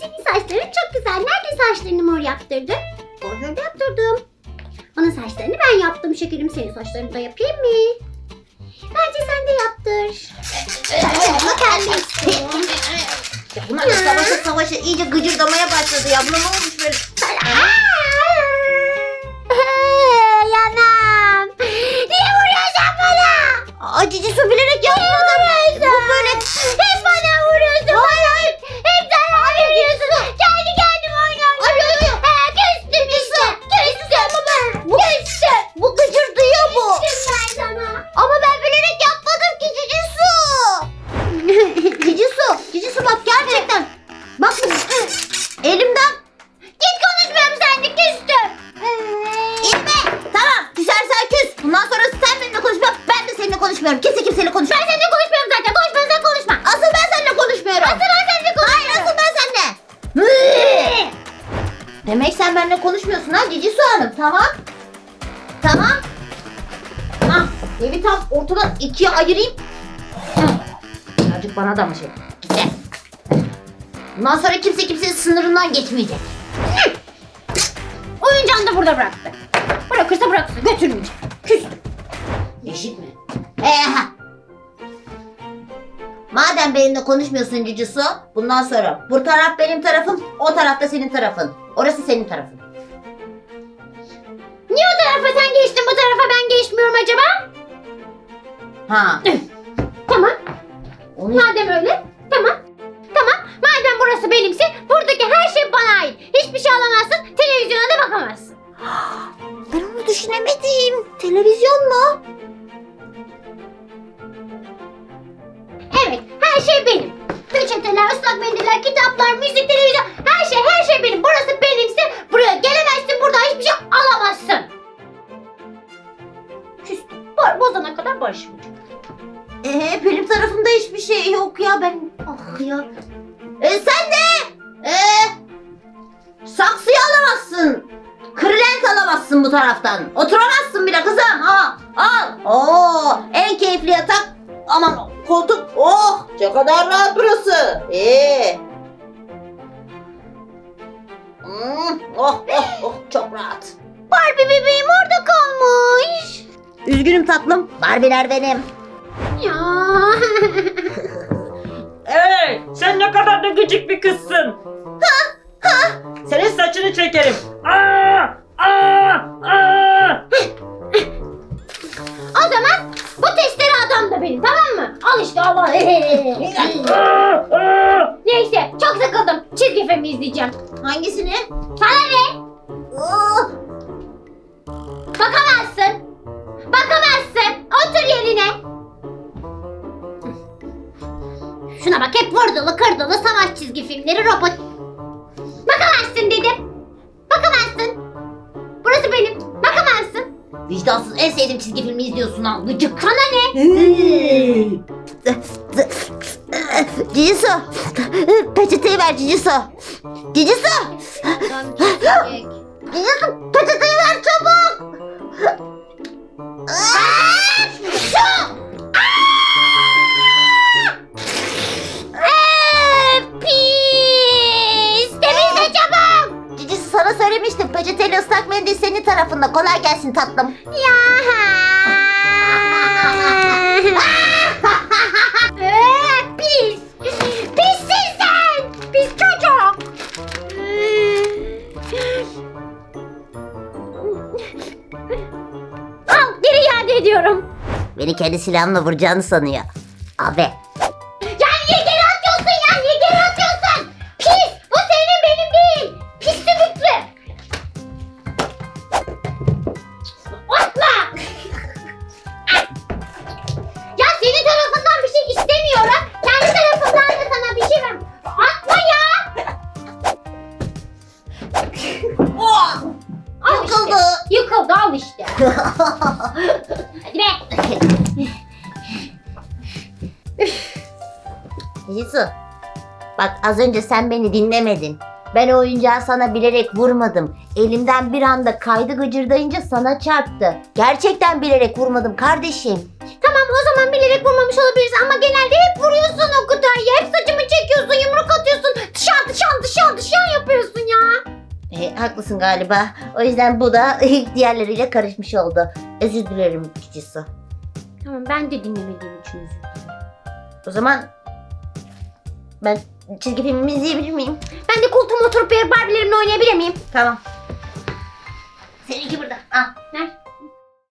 Senin saçların çok güzel. Nerede saçlarını mor yaptırdın? Orada yaptırdım. Onun saçlarını ben yaptım şekerim. Senin saçlarını da yapayım mı? Bence sen de yaptır. Ama pembe istiyorum. Ya bunlar savaşa savaşa iyice gıcırdamaya başladı ya. Buna ne olmuş böyle? Yanam. Aa cici su bilerek yapmadım. Evi tam ortadan ikiye ayırayım. Birazcık bana da mı şey? Gel. Bundan sonra kimse kimsenin sınırından geçmeyecek. Oyuncağını da burada bıraktı. Bırakırsa bıraksın. Götürmeyecek. Küstüm. Eşit mi? Ee. Madem benimle konuşmuyorsun Cici Su, bundan sonra bu taraf benim tarafım, o taraf da senin tarafın. Orası senin tarafın. Niye o tarafa sen geçtin bu tarafa? Ha. Tamam. Onu Madem öyle. Tamam. Tamam. Madem burası benimse buradaki her şey bana ait. Hiçbir şey alamazsın. Televizyona da bakamazsın. Ben onu düşünemedim. Televizyon mu? Evet. Her şey benim. Peçeteler, ıslak mendiller, kitaplar, müzik, televizyon. Her şey her şey benim. Burası bozana kadar barışmayacağım. Ee, benim tarafımda hiçbir şey yok ya ben. Ah ya. Ee, sen de. Ee, saksıyı alamazsın. Kırlent alamazsın bu taraftan. Oturamazsın bile kızım. Ha, al. Oo, en keyifli yatak. Aman koltuk. Oh, ne kadar rahat burası. Ee. Hmm, oh, oh, oh, çok rahat. Barbie bebeğim orada kalmış. Üzgünüm tatlım. Barbie'ler benim. Ya. Hey, sen ne kadar da gıcık bir kızsın. Senin saçını çekerim. Aa, aa, aa. o zaman bu testere adam da benim tamam mı? Al işte. Aa, aa. Neyse çok sıkıldım. Çizgi film izleyeceğim. Hangisini? Sana ne? Şuna bak hep vurdulu kırdılı savaş çizgi filmleri robot. Bakamazsın dedim. Bakamazsın. Burası benim. Bakamazsın. vicdansız en sevdiğim çizgi filmi izliyorsun ha. Gıcık. Sana ne? Cicisu. Peçeteyi ver Cicisu. Cicisu. Cicisu peçeteyi ver çabuk. Aa, şu. Tarafında. Kolay gelsin tatlım. Ya. Ee, pis. Pissin sen. Pis çocuk. Al geri iade ediyorum. Beni kendi silahımla vuracağını sanıyor. Abi. Al işte. Hadi be. Cicisu. Bak az önce sen beni dinlemedin. Ben o oyuncağı sana bilerek vurmadım. Elimden bir anda kaydı gıcırdayınca sana çarptı. Gerçekten bilerek vurmadım kardeşim. Tamam o zaman bilerek yapmış olabilirsin ama genelde hep vuruyorsun o kutuyu. Hep saçımı çekiyorsun, yumruk atıyorsun. Dışarı dışarı dışarı dışarı yapıyorsun ya. E, haklısın galiba. O yüzden bu da diğerleriyle karışmış oldu. Özür dilerim küçük su. Tamam ben de dinlemediğim için özür dilerim. O zaman ben çizgi filmimi izleyebilir miyim? Ben de koltuğuma oturup Barbie'lerimle oynayabilir miyim? Tamam. Seninki burada. Al. Ver.